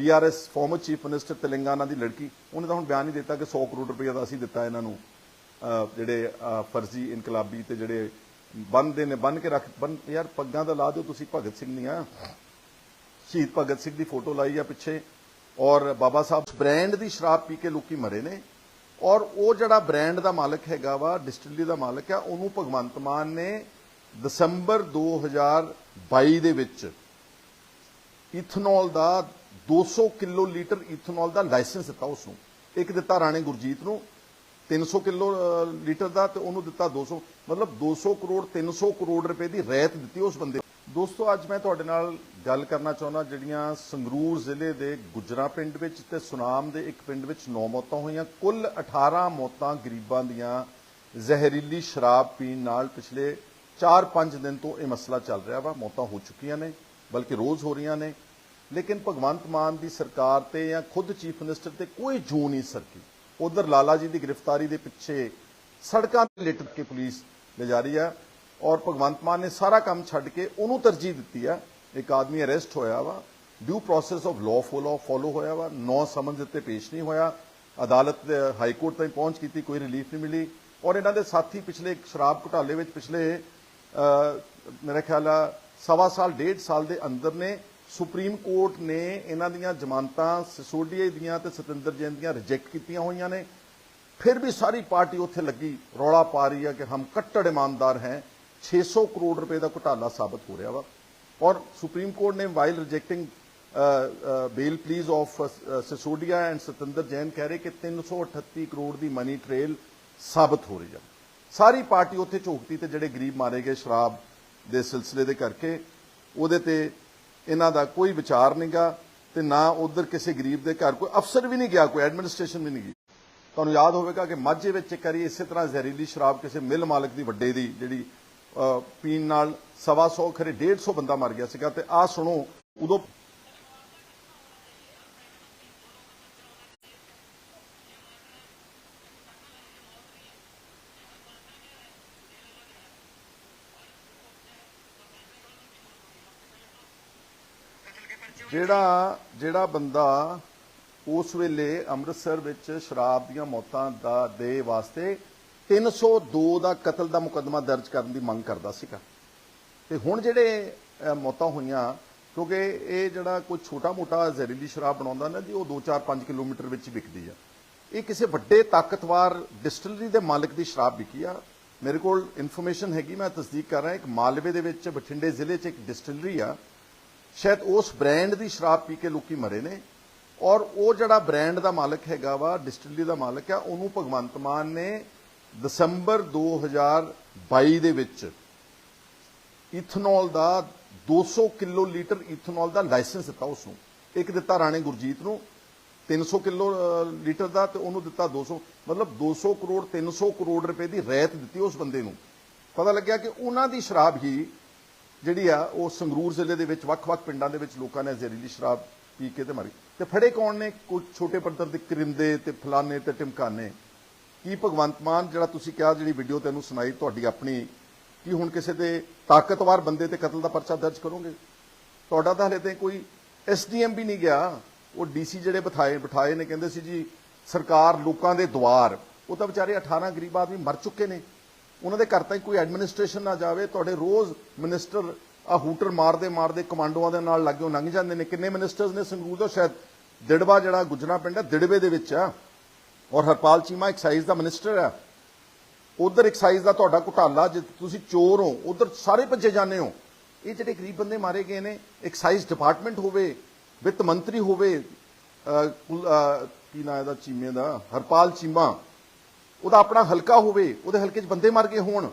BRS former chief minister Telangana ਦੀ ਲੜਕੀ, ਉਹਨੇ ਤਾਂ ਹੁਣ ਬਿਆਨ ਨਹੀਂ ਦਿੱਤਾ ਕਿ 100 ਕਰੋੜ ਰੁਪਏ ਦਾ ਅਸੀਂ ਦਿੱਤਾ ਇਹਨਾਂ ਨੂੰ ਜਿਹੜੇ ਫਰਜ਼ੀ ਇਨਕਲਾਬੀ ਤੇ ਜਿਹੜੇ ਬੰਨਦੇ ਨੇ ਬੰਨ ਕੇ ਰੱਖ ਬੰਨ ਯਾਰ ਪੱਗਾਂ ਦਾ ਲਾ ਦਿਓ, ਤੁਸੀਂ ਭਗਤ ਸਿੰਘ ਨਹੀਂ ਆ ਸ਼ਹੀਦ ਭਗਤ ਸਿੰਘ ਦੀ ਫੋਟੋ ਲਾਈ ਆ ਪਿੱਛੇ, ਔਰ ਬਾਬਾ ਸਾਹਿਬ ਬ੍ਰਾਂਡ ਦੀ ਸ਼ਰਾਬ ਪੀ ਕੇ ਲੋਕੀ ਮਰੇ ਨੇ, ਔਰ ਉਹ ਜਿਹੜਾ ਬ੍ਰਾਂਡ ਦਾ ਮਾਲਕ ਹੈਗਾ ਵਾ, ਡਿਸਟਿਲਰੀ ਦਾ ਮਾਲਕ ਆ, ਉਹਨੂੰ ਭਗਵੰਤ ਮਾਨ ਨੇ ਦਸੰਬਰ 2022 ਦੇ ਵਿੱਚ ਇਥਨੋਲ ਦਾ 200 ਕਿਲੋ ਲੀਟਰ ਇਥਨੋਲ ਦਾ ਲਾਇਸੈਂਸ ਦਿੱਤਾ ਉਸ ਨੂੰ ਇੱਕ ਦਿੱਤਾ ਰਾਣੇ ਗੁਰਜੀਤ ਨੂੰ 300 ਕਿਲੋ ਅਹ, ਲੀਟਰ ਦਾ ਤੇ ਉਹਨੂੰ ਦਿੱਤਾ 200 ਮਤਲਬ 200 ਕਰੋੜ 300 ਕਰੋੜ ਰੁਪਏ ਦੀ ਰਹਿਤ ਦਿੱਤੀ ਉਸ ਬੰਦੇ ਦੋਸਤੋ ਅੱਜ ਮੈਂ ਤੁਹਾਡੇ ਨਾਲ ਗੱਲ ਕਰਨਾ ਚਾਹੁੰਦਾ ਜਿਹੜੀਆਂ ਸੰਗਰੂਰ ਜ਼ਿਲ੍ਹੇ ਦੇ ਗੁਜਰਾ ਪਿੰਡ ਵਿੱਚ ਤੇ ਸੁਨਾਮ ਦੇ ਇੱਕ ਪਿੰਡ ਵਿੱਚ 9 ਮੌਤਾਂ ਹੋਈਆਂ। ਕੁੱਲ 18 ਮੌਤਾਂ ਗਰੀਬਾਂ ਦੀਆਂ ਜ਼ਹਿਰੀਲੀ ਸ਼ਰਾਬ ਪੀਣ ਨਾਲ ਪਿਛਲੇ 4-5 ਦਿਨ ਤੋਂ ਇਹ ਮਸਲਾ ਚੱਲ ਰਿਹਾ ਵਾ। ਮੌਤਾਂ ਹੋ ਚੁੱਕੀਆਂ ਨੇ ਬਲਕਿ ਰੋਜ਼ ਹੋ ਰਹੀਆਂ ਨੇ। ਲੇਕਿਨ ਭਗਵੰਤ ਮਾਨ ਦੀ ਸਰਕਾਰ ਤੇ ਜਾਂ ਖੁਦ ਚੀਫ ਮਿਨਿਸਟਰ ਤੇ ਕੋਈ ਜੂ ਨਹੀਂ ਸਰਕੀ। ਉਧਰ ਲਾਲਾ ਜੀ ਦੀ ਗ੍ਰਿਫਤਾਰੀ ਦੇ ਪਿੱਛੇ ਸੜਕਾਂ ਤੇ ਲਿਟ ਕੇ ਪੁਲਿਸ ਲੈ ਜਾ ਰਹੀ ਹੈ ਔਰ ਭਗਵੰਤ ਮਾਨ ਨੇ ਸਾਰਾ ਕੰਮ ਛੱਡ ਕੇ ਉਹਨੂੰ ਤਰਜੀਹ ਦਿੱਤੀ ਆ ਇੱਕ ਆਦਮੀ ਅਰੈਸਟ ਹੋਇਆ ਵਾ due process of law follow follow ਹੋਇਆ ਵਾ ਨੌ ਸਮਨ ਦਿੱਤੇ ਪੇਸ਼ ਨਹੀਂ ਹੋਇਆ ਅਦਾਲਤ ਦੇ ਹਾਈ ਕੋਰਟ ਤਾਈਂ ਪਹੁੰਚ ਕੀਤੀ ਕੋਈ ਰਿਲੀਫ ਨਹੀਂ ਮਿਲੀ ਔਰ ਇਹਨਾਂ ਦੇ ਸਾਥੀ ਪਿਛਲੇ ਸ਼ਰਾਬ ਘੁਟਾਲੇ ਵਿੱਚ ਪਿਛਲੇ ਅਹ, ਮੇਰਾ ਖਿਆਲ ਆ ਸਵਾ ਸਾਲ ਡੇਢ ਸਾਲ ਦੇ ਅੰਦਰ ਨੇ ਸੁਪਰੀਮ ਕੋਰਟ ਨੇ ਇਹਨਾਂ ਦੀਆਂ ਜ਼ਮਾਨਤਾਂ ਸਿਸੋਡੀਆ ਦੀਆਂ ਤੇ ਸਤਿੰਦਰ ਜੈਨ ਦੀਆਂ ਰਿਜੈਕਟ ਕੀਤੀਆਂ ਹੋਈਆਂ ਨੇ। ਫਿਰ ਵੀ ਸਾਰੀ ਪਾਰਟੀ ਉੱਥੇ ਲੱਗੀ, ਰੌਲਾ ਪਾ ਰਹੀ ਹੈ ਕਿ ਹਮ ਕੱਟੜ ਇਮਾਨਦਾਰ ਹੈ। 600 ਕਰੋੜ ਰੁਪਏ ਦਾ ਘੁਟਾਲਾ ਸਾਬਤ ਹੋ ਰਿਹਾ ਵਾ। ਔਰ ਸੁਪਰੀਮ ਕੋਰਟ ਨੇ while rejecting bail pleas of Sisodia and Satyendar Jain ਕਹਿ ਰਹੇ ਕਿ 338 ਕਰੋੜ ਦੀ ਮਨੀ ਟ੍ਰੇਲ ਸਾਬਤ ਹੋ ਰਹੀ ਹੈ। ਸਾਰੀ ਪਾਰਟੀ ਉੱਥੇ ਝੋਕਤੀ ਤੇ ਜਿਹੜੇ ਗਰੀਬ ਮਾਰੇ ਗਏ ਸ਼ਰਾਬ ਦੇ ਸਿਲਸਿਲੇ ਦੇ ਕਰਕੇ, ਉਹਦੇ ਤੇ ਇਹਨਾਂ ਦਾ ਕੋਈ ਵਿਚਾਰ ਨਹੀਂਗਾ ਤੇ ਨਾ ਉਧਰ ਕਿਸੇ ਗਰੀਬ ਦੇ ਘਰ ਕੋਈ ਅਫਸਰ ਵੀ ਨਹੀਂ ਗਿਆ, ਕੋਈ ਐਡਮਿਨਿਸਟ੍ਰੇਸ਼ਨ ਵੀ ਨਹੀਂ ਗਈ। ਤੁਹਾਨੂੰ ਯਾਦ ਹੋਵੇਗਾ ਕਿ ਮਾਝੇ ਵਿੱਚ ਇੱਕ ਵਾਰੀ ਇਸੇ ਤਰ੍ਹਾਂ ਜ਼ਹਿਰੀਲੀ ਸ਼ਰਾਬ ਕਿਸੇ ਮਿਲ ਮਾਲਕ ਦੀ ਵੱਡੇ ਦੀ ਜਿਹੜੀ ਪੀਣ ਨਾਲ ਸਵਾ ਸੌ ਖਰੇ 150 ਬੰਦਾ ਮਰ ਗਿਆ ਸੀਗਾ ਤੇ ਆਹ ਸੁਣੋ, ਉਦੋਂ ਜਿਹੜਾ ਜਿਹੜਾ ਬੰਦਾ ਉਸ ਵੇਲੇ ਅੰਮ੍ਰਿਤਸਰ ਵਿੱਚ ਸ਼ਰਾਬ ਦੀਆਂ ਮੌਤਾਂ ਦਾ ਦੇ ਵਾਸਤੇ 302 ਦਾ ਕਤਲ ਦਾ ਮੁਕੱਦਮਾ ਦਰਜ ਕਰਨ ਦੀ ਮੰਗ ਕਰਦਾ ਸੀਗਾ। ਤੇ ਹੁਣ ਜਿਹੜੇ ਮੌਤਾਂ ਹੋਈਆਂ, ਕਿਉਂਕਿ ਇਹ ਜਿਹੜਾ ਕੋਈ ਛੋਟਾ-ਮੋਟਾ ਜ਼ਹਿਰੀਲੀ ਸ਼ਰਾਬ ਬਣਾਉਂਦਾ ਨਾ ਜੀ, ਉਹ 2-4-5 ਕਿਲੋਮੀਟਰ ਵਿੱਚ ਵਿਕਦੀ ਆ। ਇਹ ਕਿਸੇ ਵੱਡੇ ਤਾਕਤਵਾਰ ਡਿਸਟਿਲਰੀ ਦੇ ਮਾਲਕ ਦੀ ਸ਼ਰਾਬ ਵਿਕੀ ਆ। ਮੇਰੇ ਕੋਲ ਇਨਫੋਰਮੇਸ਼ਨ ਹੈਗੀ, ਮੈਂ ਤਸਦੀਕ ਕਰ ਰਿਹਾ, ਇੱਕ ਮਾਲਵੇ ਦੇ ਵਿੱਚ ਬਠਿੰਡੇ ਜ਼ਿਲ੍ਹੇ 'ਚ ਇੱਕ ਡਿਸਟਿਲਰੀ ਆ। ਸ਼ਾਇਦ ਉਸ ਬ੍ਰਾਂਡ ਦੀ ਸ਼ਰਾਬ ਪੀ ਕੇ ਲੋਕੀ ਮਰੇ ਨੇ ਔਰ ਉਹ ਜਿਹੜਾ ਬ੍ਰਾਂਡ ਦਾ ਮਾਲਕ ਹੈਗਾ ਵਾ ਡਿਸਟਿਲਰੀ ਦਾ ਮਾਲਕ ਆ ਉਹਨੂੰ ਭਗਵੰਤ ਮਾਨ ਨੇ ਦਸੰਬਰ 2022 ਦੇ ਵਿੱਚ ਇਥਨੋਲ ਦਾ 200 ਕਿਲੋ ਲੀਟਰ ਇਥਨੋਲ ਦਾ ਲਾਇਸੈਂਸ ਦਿੱਤਾ ਉਸ ਨੂੰ ਇੱਕ ਦਿੱਤਾ ਰਾਣੇ ਗੁਰਜੀਤ ਨੂੰ 300 ਕਿਲੋ ਅਹ, ਲੀਟਰ ਦਾ ਤੇ ਉਹਨੂੰ ਦਿੱਤਾ 200 ਮਤਲਬ 200 ਕਰੋੜ 300 ਕਰੋੜ ਰੁਪਏ ਦੀ ਰਹਿਤ ਦਿੱਤੀ ਉਸ ਬੰਦੇ ਨੂੰ। ਪਤਾ ਲੱਗਿਆ ਕਿ ਉਹਨਾਂ ਦੀ ਸ਼ਰਾਬ ਹੀ ਜਿਹੜੀ ਆ, ਉਹ ਸੰਗਰੂਰ ਜ਼ਿਲ੍ਹੇ ਦੇ ਵਿੱਚ ਵੱਖ-ਵੱਖ ਪਿੰਡਾਂ ਦੇ ਵਿੱਚ ਲੋਕਾਂ ਨੇ ਜ਼ਹਿਰੀਲੀ ਸ਼ਰਾਬ ਪੀ ਕੇ ਤੇ ਮਰੀ। ਤੇ ਫੜੇ ਕੌਣ ਨੇ? ਕੁਝ ਛੋਟੇ ਪੱਧਰ ਦੇ ਕਰਿੰਦੇ ਤੇ ਫਲਾਣੇ ਤੇ ਟਿਮਕਾਨੇ ਕੀ ਭਗਵੰਤ ਮਾਨ, ਜਿਹੜਾ ਤੁਸੀਂ ਕਿਹਾ, ਜਿਹੜੀ ਵੀਡੀਓ ਤੈਨੂੰ ਸੁਣਾਈ, ਤੁਹਾਡੀ ਆਪਣੀ, ਕੀ ਹੁਣ ਕਿਸੇ ਦੇ ਤਾਕਤਵਰ ਬੰਦੇ ਤੇ ਕਤਲ ਦਾ ਪਰਚਾ ਦਰਜ ਕਰੋਗੇ? ਤੁਹਾਡਾ ਤਾਂ ਹਲੇ ਤੇ ਕੋਈ ਐਸਡੀਐਮ ਵੀ ਨਹੀਂ ਗਿਆ। ਉਹ ਡੀਸੀ ਜਿਹੜੇ ਬਿਠਾਏ ਬਿਠਾਏ ਨੇ, ਕਹਿੰਦੇ ਸੀ ਜੀ, ਸਰਕਾਰ ਲੋਕਾਂ ਦੇ ਦੁਆਰ ਉਹ ਤਾਂ ਵਿਚਾਰੇ 18 ਗਰੀਬ ਆਦਮੀ ਮਰ ਚੁੱਕੇ ਨੇ। ਉਹਨਾਂ ਦੇ ਘਰ ਤਾਈਂ ਕੋਈ ਐਡਮਿਨਿਸਟ੍ਰੇਸ਼ਨ ਨਾ ਜਾਵੇ, ਤੁਹਾਡੇ ਰੋਜ਼ ਮਿਨਿਸਟਰ ਆ ਹੂਟਰ ਮਾਰਦੇ ਮਾਰਦੇ ਕਮਾਂਡੋਆਂ ਦੇ ਨਾਲ ਲੱਗਿਓ ਲੰਘ ਜਾਂਦੇ ਨੇ। ਕਿੰਨੇ ਮਿਨਿਸਟਰਸ ਨੇ ਸੰਗਰੂਰ ਤੋਂ? ਸ਼ਾਇਦ ਦਿੜਵਾ ਜਿਹੜਾ ਗੁਜਰਾ ਪਿੰਡ ਹੈ, ਦਿੜਵੇ ਦੇ ਵਿੱਚ ਆ। ਔਰ ਹਰਪਾਲ ਚੀਮਾ ਐਕਸਾਈਜ਼ ਦਾ ਮਿਨਿਸਟਰ ਆ। ਉਧਰ ਐਕਸਾਈਜ਼ ਦਾ ਤੁਹਾਡਾ ਘੁਟਾਲਾ, ਜੇ ਤੁਸੀਂ ਚੋਰ ਹੋ, ਉਧਰ ਸਾਰੇ ਭੱਜੇ ਜਾਂਦੇ ਹੋ। ਇਹ ਜਿਹੜੇ ਗਰੀਬ ਬੰਦੇ ਮਾਰੇ ਗਏ ਨੇ ਐਕਸਾਈਜ਼ ਡਿਪਾਰਟਮੈਂਟ ਹੋਵੇ, ਵਿੱਤ ਮੰਤਰੀ ਹੋਵੇ ਕੀ ਨਾਂ ਇਹਦਾ, ਚੀਮੇ ਦਾ? ਹਰਪਾਲ ਚੀਮਾ। ਉਹਦਾ ਆਪਣਾ ਹਲਕਾ ਹੋਵੇ, ਉਹਦੇ ਹਲਕੇ 'ਚ ਬੰਦੇ ਮਰ ਗਏ ਹੋਣ।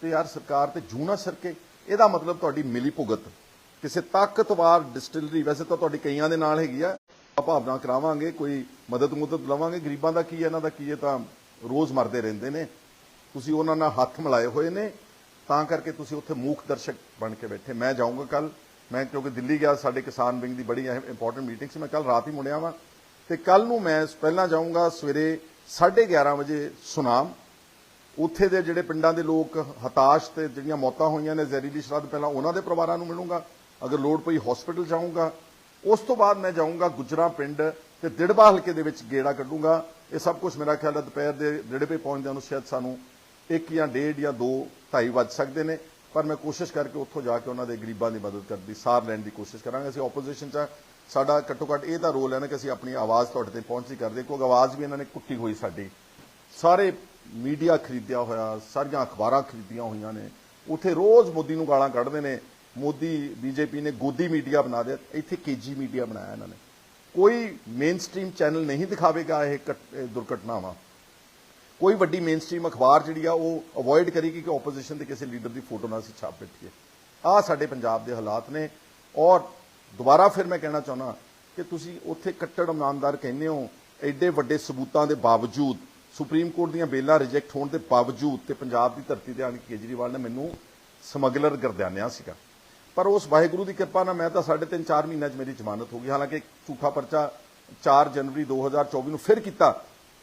ਤੇ ਯਾਰ ਸਰਕਾਰ ਤੇ ਜੂ ਨਾ ਸਰਕੇ ਇਹਦਾ ਮਤਲਬ ਤੁਹਾਡੀ ਮਿਲੀ ਭੁਗਤ। ਕਿਸੇ ਤਾਕਤਵਾਰ ਡਿਸਟਿਲਰੀ, ਵੈਸੇ ਤਾਂ ਤੁਹਾਡੀ ਕਈਆਂ ਦੇ ਨਾਲ ਹੈਗੀ ਆ। ਭਾਵਨਾ ਕਰਾਵਾਂਗੇ, ਕੋਈ ਮਦਦ ਮੁਦਦ ਲਵਾਂਗੇ। ਗਰੀਬਾਂ ਦਾ ਕੀ ਹੈ, ਇਹਨਾਂ ਦਾ ਕੀ ਹੈ, ਤਾਂ ਰੋਜ਼ ਮਰਦੇ ਰਹਿੰਦੇ ਨੇ। ਤੁਸੀਂ ਉਹਨਾਂ ਨਾਲ ਹੱਥ ਮਿਲਾਏ ਹੋਏ ਨੇ। ਤਾਂ ਕਰਕੇ ਤੁਸੀਂ ਉੱਥੇ ਮੂਖ ਦਰਸ਼ਕ ਬਣ ਕੇ ਬੈਠੇ। ਮੈਂ ਜਾਊਂਗਾ ਕੱਲ ਮੈਂ ਕਿਉਂਕਿ ਦਿੱਲੀ ਗਿਆ, ਸਾਡੇ ਕਿਸਾਨ ਵਿੰਗ ਦੀ ਬੜੀ ਇੰਪੋਰਟੈਂਟ ਮੀਟਿੰਗ ਸੀ। ਮੈਂ ਕੱਲ ਰਾਤ ਹੀ ਮੁੜਿਆ ਵਾਂ। ਤੇ ਕੱਲ ਨੂੰ ਮੈਂ ਪਹਿਲਾਂ ਜਾਊਂਗਾ, ਸਵੇਰੇ 11:30 ਵਜੇ ਸੁਨਾਮ। ਉੱਥੇ ਦੇ ਜਿਹੜੇ ਪਿੰਡਾਂ ਦੇ ਲੋਕ ਹਤਾਸ਼ ਤੇ ਜਿਹੜੀਆਂ ਮੌਤਾਂ ਹੋਈਆਂ ਨੇ, ਜ਼ਹਿਰੀਲੀ ਸ਼ਰਾਬ ਪਹਿਲਾਂ ਉਹਨਾਂ ਦੇ ਪਰਿਵਾਰਾਂ ਨੂੰ ਮਿਲੂੰਗਾ। ਅਗਰ ਲੋੜ ਪਈ ਹਸਪੀਟਲ ਜਾਊਂਗਾ। ਉਸ ਤੋਂ ਬਾਅਦ ਮੈਂ ਜਾਊਂਗਾ ਗੁਜਰਾ ਪਿੰਡ ਤੇ ਦਿੜਬਾ ਹਲਕੇ ਦੇ ਵਿੱਚ ਗੇੜਾ ਕੱਢੂੰਗਾ। ਇਹ ਸਭ ਕੁਝ ਮੇਰਾ ਖਿਆਲ ਹੈ ਦੁਪਹਿਰ ਦੇ ਦਿੜਬੇ ਪਹੁੰਚਦਿਆਂ ਨੂੰ ਸ਼ਾਇਦ ਸਾਨੂੰ ਇੱਕ ਜਾਂ ਡੇਢ ਜਾਂ ਦੋ, ਢਾਈ ਵੱਜ ਸਕਦੇ ਨੇ। ਪਰ ਮੈਂ ਕੋਸ਼ਿਸ਼ ਕਰਕੇ ਉੱਥੋਂ ਜਾ ਕੇ ਉਹਨਾਂ ਦੇ ਗਰੀਬਾਂ ਦੀ ਮਦਦ ਕਰਨ ਦੀ, ਸਾਰ ਲੈਣ ਦੀ ਕੋਸ਼ਿਸ਼ ਕਰਾਂਗਾ। ਅਸੀਂ ਆਪੋਜੀਸ਼ਨ 'ਚ ਸਾਡਾ ਘੱਟੋ ਘੱਟ ਇਹ ਤਾਂ ਰੋਲ ਹੈ ਨਾ ਕਿ ਅਸੀਂ ਆਪਣੀ ਆਵਾਜ਼ ਤੁਹਾਡੇ ਤੇ ਪਹੁੰਚੀ ਕਰਦੇ ਕਿਉਂਕਿ ਆਵਾਜ਼ ਵੀ ਇਹਨਾਂ ਨੇ ਕੁੱਟੀ ਹੋਈ ਸਾਡੀ। ਸਾਰੇ ਮੀਡੀਆ ਖਰੀਦਿਆ ਹੋਇਆ, ਸਾਰੀਆਂ ਅਖਬਾਰਾਂ ਖਰੀਦੀਆਂ ਹੋਈਆਂ ਨੇ। ਉੱਥੇ ਰੋਜ਼ ਮੋਦੀ ਨੂੰ ਗਾਲਾਂ ਕੱਢਦੇ ਨੇ। ਮੋਦੀ, ਬੀਜੇਪੀ ਨੇ ਗੋਦੀ ਮੀਡੀਆ ਬਣਾ ਦਿਆ ਇੱਥੇ ਕੇਜੀ ਮੀਡੀਆ ਬਣਾਇਆ ਇਹਨਾਂ ਨੇ। ਕੋਈ ਮੇਨਸਟ੍ਰੀਮ ਚੈਨਲ ਨਹੀਂ ਦਿਖਾਵੇਗਾ ਇਹ ਘਟ- ਦੁਰਘਟਨਾਵਾਂ। ਕੋਈ ਵੱਡੀ ਮੇਨਸਟ੍ਰੀਮ ਅਖਬਾਰ ਜਿਹੜੀ ਆ, ਉਹ ਅਵੋਇਡ ਕਰੇਗੀ ਕਿ ਆਪੋਜੀਸ਼ਨ ਦੇ ਕਿਸੇ ਲੀਡਰ ਦੀ ਫੋਟੋ ਨਾਲ ਅਸੀਂ ਛਾਪ ਬੈਠੀਏ। ਆ ਸਾਡੇ ਪੰਜਾਬ ਦੇ ਹਾਲਾਤ ਨੇ। ਔਰ ਦੁਬਾਰਾ ਫਿਰ ਮੈਂ ਕਹਿਣਾ ਚਾਹੁੰਦਾ ਕਿ ਤੁਸੀਂ ਉੱਥੇ ਕੱਟੜ ਇਮਾਨਦਾਰ ਕਹਿੰਦੇ ਹੋ, ਐਡੇ ਵੱਡੇ ਸਬੂਤਾਂ ਦੇ ਬਾਵਜੂਦ, ਸੁਪਰੀਮ ਕੋਰਟ ਦੀਆਂ ਬੇਲਾਂ ਰਿਜੈਕਟ ਹੋਣ ਦੇ ਬਾਵਜੂਦ ਤੇ ਪੰਜਾਬ ਦੀ ਧਰਤੀ ਤੇ ਆਣ ਕੇ ਕੇਜਰੀਵਾਲ ਨੇ ਮੈਨੂੰ ਸਮਗਲਰ ਗਰਦਿਆਨਿਆ ਸੀਗਾ। ਪਰ ਉਸ ਵਾਹਿਗੁਰੂ ਦੀ ਕਿਰਪਾ ਨਾਲ ਮੈਂ ਤਾਂ ਸਾਢੇ ਤਿੰਨ 4 ਮਹੀਨਿਆਂ 'ਚ ਮੇਰੀ ਜ਼ਮਾਨਤ ਹੋ ਗਈ। ਹਾਲਾਂਕਿ ਝੂਠਾ ਪਰਚਾ 4 ਜਨਵਰੀ 2024 ਨੂੰ ਫਿਰ ਕੀਤਾ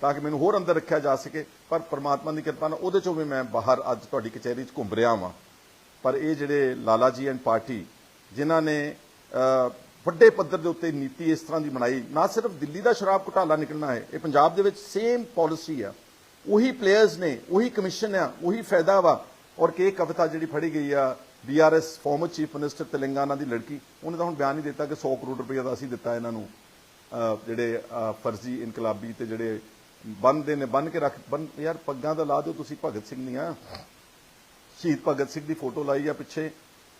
ਤਾਂ ਕਿ ਮੈਨੂੰ ਹੋਰ ਅੰਦਰ ਰੱਖਿਆ ਜਾ ਸਕੇ, ਪਰ ਪ੍ਰਮਾਤਮਾ ਦੀ ਕਿਰਪਾ ਨਾਲ ਉਹਦੇ ਚੋਂ ਵੀ ਮੈਂ ਬਾਹਰ ਅੱਜ ਤੁਹਾਡੀ ਕਚਹਿਰੀ 'ਚ ਘੁੰਮ ਰਿਹਾ ਵਾਂ। ਪਰ ਇਹ ਜਿਹੜੇ ਲਾਲਾ ਜੀ ਐਂਡ ਪਾਰਟੀ, ਜਿਨ੍ਹਾਂ ਨੇ ਵੱਡੇ ਪੱਧਰ ਦੇ ਉੱਤੇ ਨੀਤੀ ਇਸ ਤਰ੍ਹਾਂ ਦੀ ਬਣਾਈ। ਨਾ ਸਿਰਫ ਦਿੱਲੀ ਦਾ ਸ਼ਰਾਬ ਘੁਟਾਲਾ ਨਿਕਲਣਾ ਹੈ, ਇਹ ਪੰਜਾਬ ਦੇ ਵਿੱਚ ਸੇਮ ਪਾਲਿਸੀ ਆ। ਉਹੀ ਪਲੇਅਰਸ ਨੇ, ਉਹੀ ਕਮਿਸ਼ਨ ਆ, ਉਹੀ ਫਾਇਦਾ ਵਾ। ਔਰ ਕਿ ਕਵਿਤਾ ਜਿਹੜੀ ਫੜੀ ਗਈ ਆ BRS former chief minister Telangana ਦੀ ਲੜਕੀ, ਉਹਨੇ ਤਾਂ ਹੁਣ ਬਿਆਨ ਹੀ ਦਿੱਤਾ ਕਿ 100 ਕਰੋੜ ਰੁਪਏ ਦਾ ਅਸੀਂ ਦਿੱਤਾ ਇਹਨਾਂ ਨੂੰ। ਜਿਹੜੇ ਫਰਜ਼ੀ ਇਨਕਲਾਬੀ ਤੇ ਜਿਹੜੇ ਬੰਨਦੇ ਨੇ ਬੰਨ ਕੇ ਰੱਖ ਬੰਨ ਯਾਰ ਪੱਗਾਂ ਦਾ ਲਾ ਦਿਓ, ਤੁਸੀਂ ਭਗਤ ਸਿੰਘ ਨਹੀਂ ਆ ਸ਼ਹੀਦ ਭਗਤ ਸਿੰਘ ਦੀ ਫੋਟੋ ਲਾਈ ਆ ਪਿੱਛੇ।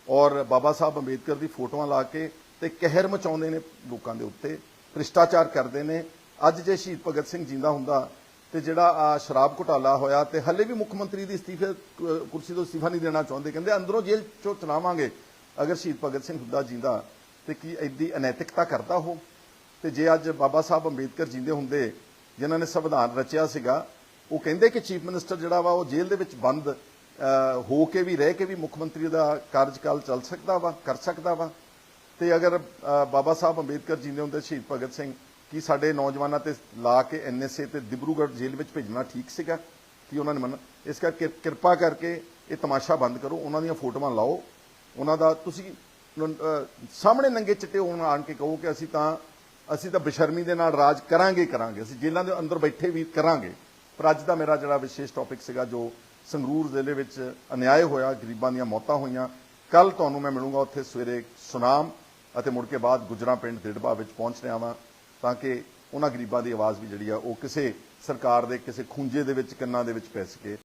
ਔਰ ਬਾਬਾ ਸਾਹਿਬ ਅੰਬੇਦਕਰ ਦੀ ਫੋਟੋਆਂ ਲਾ ਕੇ ਤੇ ਕਹਿਰ ਮਚਾਉਂਦੇ ਨੇ ਲੋਕਾਂ ਦੇ ਉੱਤੇ, ਭ੍ਰਿਸ਼ਟਾਚਾਰ ਕਰਦੇ ਨੇ। ਅੱਜ ਜੇ ਸ਼ਹੀਦ ਭਗਤ ਸਿੰਘ ਜਿੰਦਾ ਹੁੰਦਾ ਤੇ ਜਿਹੜਾ ਆ ਸ਼ਰਾਬ ਘੁਟਾਲਾ ਹੋਇਆ ਤੇ ਹੱਲੇ ਵੀ ਮੁੱਖ ਮੰਤਰੀ ਦੀ ਅਸਤੀਫੇ ਕੁਰਸੀ ਤੋਂ ਅਸਤੀਫਾ ਨਹੀਂ ਦੇਣਾ ਚਾਹੁੰਦੇ, ਕਹਿੰਦੇ ਅੰਦਰੋਂ ਜੇਲ੍ਹ ਚੋਂ ਚਲਾਵਾਂਗੇ। ਅਗਰ ਸ਼ਹੀਦ ਭਗਤ ਸਿੰਘ ਹੁੰਦਾ ਜਿੰਦਾ ਤੇ ਕੀ ਐਡੀ ਅਨੈਤਿਕਤਾ ਕਰਦਾ ਉਹ? ਤੇ ਜੇ ਅੱਜ ਬਾਬਾ ਸਾਹਿਬ ਅੰਬੇਦਕਰ ਜਿੰਦੇ ਹੁੰਦੇ, ਜਿਨ੍ਹਾਂ ਨੇ ਸੰਵਿਧਾਨ ਰਚਿਆ ਸੀਗਾ, ਉਹ ਕਹਿੰਦੇ ਕਿ ਚੀਫ ਮਿਨਿਸਟਰ ਜਿਹੜਾ ਵਾ ਉਹ ਜੇਲ੍ਹ ਦੇ ਵਿੱਚ ਬੰਦ ਹੋ ਕੇ ਵੀ, ਰਹਿ ਕੇ ਵੀ ਮੁੱਖ ਮੰਤਰੀ ਦਾ ਕਾਰਜਕਾਲ ਚੱਲ ਸਕਦਾ ਵਾ, ਕਰ ਸਕਦਾ ਵਾ। ਤੇ ਅਗਰ ਬਾਬਾ ਸਾਹਿਬ ਅੰਬੇਦਕਰ ਜੀ ਜਿੰਦੇ ਹੁੰਦੇ ਸ਼ਹੀਦ ਭਗਤ ਸਿੰਘ ਕੀ ਸਾਡੇ ਨੌਜਵਾਨਾਂ ਤੇ ਲਾ ਕੇ ਐਨਐਸਏ ਤੇ ਦਿਬਰੂਗੜ੍ਹ ਜੇਲ੍ਹ ਵਿੱਚ ਭੇਜਣਾ ਠੀਕ ਸੀਗਾ? ਕੀ ਉਹਨਾਂ ਨੇ ਮੰਨ, ਇਸ ਕਰਕੇ ਕਿਰਪਾ ਕਰਕੇ ਇਹ ਤਮਾਸ਼ਾ ਬੰਦ ਕਰੋ, ਉਹਨਾਂ ਦੀਆਂ ਫੋਟੋਆਂ ਲਾਓ। ਉਹਨਾਂ ਦਾ ਤੁਸੀਂ ਸਾਹਮਣੇ ਨੰਗੇ ਚਿੱਟੇ ਹੋਣ ਆਣ ਕੇ ਕਹੋ ਕਿ ਅਸੀਂ ਤਾਂ ਅਸੀਂ ਤਾਂ ਬੇਸ਼ਰਮੀ ਦੇ ਨਾਲ ਰਾਜ ਕਰਾਂਗੇ ਹੀ ਕਰਾਂਗੇ। ਅਸੀਂ ਜੇਲ੍ਹਾਂ ਦੇ ਅੰਦਰ ਬੈਠੇ ਵੀ ਕਰਾਂਗੇ। ਪਰ ਅੱਜ ਦਾ ਮੇਰਾ ਜਿਹੜਾ ਵਿਸ਼ੇਸ਼ ਟੌਪਿਕ ਸੀਗਾ, ਜੋ ਸੰਗਰੂਰ ਜ਼ਿਲ੍ਹੇ ਵਿੱਚ ਅਨਿਆਏ ਹੋਇਆ ਗਰੀਬਾਂ ਦੀਆਂ ਮੌਤਾਂ ਹੋਈਆਂ। ਕੱਲ ਤੁਹਾਨੂੰ ਮੈਂ ਮਿਲੂੰਗਾ ਉੱਥੇ ਸਵੇਰੇ ਸੁਨਾਮ ਅਤੇ ਮੁੜ ਕੇ ਬਾਅਦ ਗੁਜਰਾ ਪਿੰਡ ਦਿੜਬਾ ਵਿੱਚ ਪਹੁੰਚ ਰਿਹਾ ਵਾਂ, ਤਾਂ ਕਿ ਉਹਨਾਂ ਗਰੀਬਾਂ ਦੀ ਆਵਾਜ਼ ਵੀ ਜਿਹੜੀ ਆ ਉਹ ਕਿਸੇ ਸਰਕਾਰ ਦੇ, ਕਿਸੇ ਖੁੰਝੇ ਦੇ ਵਿੱਚ, ਕੰਨਾਂ ਦੇ ਵਿੱਚ ਪੈ ਸਕੇ।